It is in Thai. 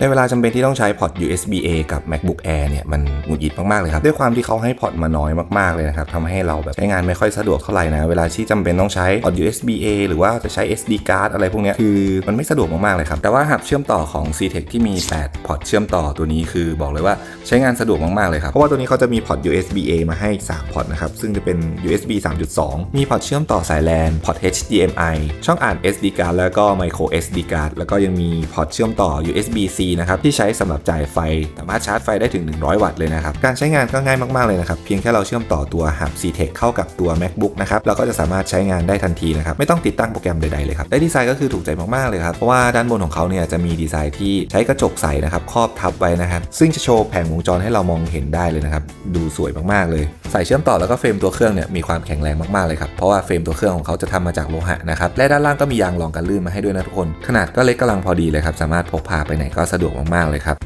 ในเวลาจำเป็นที่ต้องใช้พอร์ต USB-A กับ MacBook Air เนี่ยมันหงุดหงิดมาก ๆ เลยครับ ด้วยความที่เขาให้พอร์ตมาน้อยมาก ๆ เลยนะครับทำให้เราแบบใช้งานไม่ค่อยสะดวกเท่าไหร่นะ เวลาที่จำเป็นต้องใช้พอร์ต USB-A หรือว่าจะใช้ SD card อะไรพวกนี้คือมันไม่สะดวกมาก ๆ เลยครับ แต่ว่าหับเชื่อมต่อของ CTEC ที่มี 8 พอร์ตเชื่อมต่อตัวนี้คือบอกเลยว่าใช้งานสะดวกมาก ๆ เลยครับ เพราะว่าตัวนี้เขาจะมีพอร์ต USB-A มาให้ 3 พอร์ตนะครับ ซึ่งจะเป็น USB 3.2 มีพอร์ตเชื่อมต่อสาย LAN พอร์ต HDMI ช่องอ่าน SD card แล้วก็ micro SD card แล้วก็ยังมีพอร์ตเชื่อมต่อ USB-C นะครับที่ใช้สำหรับจ่ายไฟ สามารถชาร์จไฟได้ถึง 100 วัตต์เลยนะครับ การใช้งานก็ง่ายมากๆเลยนะครับ เพียงแค่เราเชื่อมต่อตัวหับ CTEC เข้ากับตัว MacBook นะครับเราก็จะสามารถใช้งานได้ทันทีนะครับไม่ต้องติดตั้งโปรแกรมใดๆเลยครับและดีไซน์ก็คือถูกใจมากๆเลยครับเพราะว่าด้านบนของเขาเนี่ยจะมีดีไซน์ที่ใช้กระจกใสนะครับครอบทับไว้นะครับซึ่งจะโชว์แผงวงจรให้เรามองเห็นได้เลยนะครับดูสวยมากๆเลย สายเชื่อมต่อแล้วก็เฟรมตัวเครื่องเนี่ยมีความแข็งแรงมากๆเลยครับเพราะว่าเฟรมตัวเครื่องของเขาจะทำมาจากโลหะนะครับและด้านล่างก็มียางรองกันลื่นมาให้ด้วยนะทุกคน ขนาดก็เล็กกำลังพอดีเลยครับสามารถพกพาไปไหนก็สะดวกมากๆเลยครับ